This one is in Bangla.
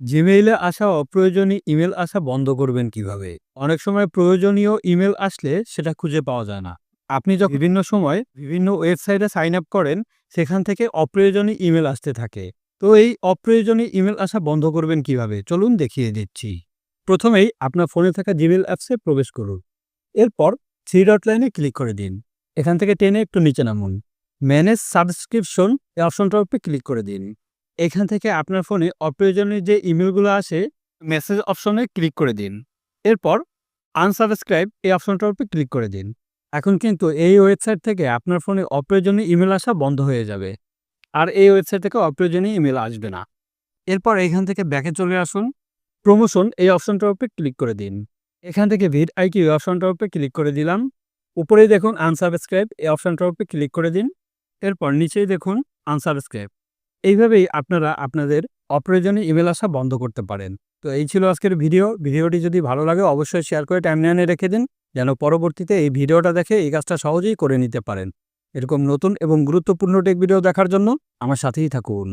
জিমেইলে আসা অপ্রয়োজনীয় ইমেল আসা বন্ধ করবেন কীভাবে? অনেক সময় প্রয়োজনীয় ইমেল আসলে সেটা খুঁজে পাওয়া যায় না। আপনি যখন বিভিন্ন সময় বিভিন্ন ওয়েবসাইটে সাইন আপ করেন, সেখান থেকে অপ্রয়োজনীয় ইমেল আসতে থাকে। তো এই অপ্রয়োজনীয় ইমেল আসা বন্ধ করবেন কীভাবে? চলুন দেখিয়ে দিচ্ছি। প্রথমেই আপনার ফোনে থাকা জিমেল অ্যাপসে প্রবেশ করুন। এরপর থ্রি ডট লাইনে ক্লিক করে দিন। এখান থেকে টেনে একটু নিচে নামুন। ম্যানেজ সাবস্ক্রিপশন এই অপশনটার উপরে ক্লিক করে দিন। এখান থেকে আপনার ফোনে অপ্রয়োজনীয় যে ইমেলগুলো আসে, মেসেজ অপশনে ক্লিক করে দিন। এরপর আনসাবস্ক্রাইব এই অপশনটার উপরে ক্লিক করে দিন। এখন কিন্তু এই ওয়েবসাইট থেকে আপনার ফোনে অপ্রয়োজনীয় ইমেল আসা বন্ধ হয়ে যাবে। আর এই ওয়েবসাইট থেকে অপ্রয়োজনীয় ইমেল আসবে না। এরপর এখান থেকে ব্যাকে চলে আসুন। প্রমোশন এই অপশনটার উপরে ক্লিক করে দিন। এখান থেকে ভিড আইকিউ অপশনটার উপরে ক্লিক করে দিলাম। উপরেই দেখুন আনসাবস্ক্রাইব এই অপশনটার উপরে ক্লিক করে দিন। এরপর নিচেই দেখুন আনসাবস্ক্রাইব। এইভাবেই আপনারা আপনাদের অপ্রয়োজনীয় ইমেল আসা বন্ধ করতে পারেন। তো এই ছিল আজকের ভিডিও। ভিডিওটি যদি ভালো লাগে, অবশ্যই শেয়ার করে টাইমলাইনে রেখে দিন, যেন পরবর্তীতে এই ভিডিওটা দেখে এই কাজটা সহজেই করে নিতে পারেন। এরকম নতুন এবং গুরুত্বপূর্ণ টেক ভিডিও দেখার জন্য আমার সাথেই থাকুন।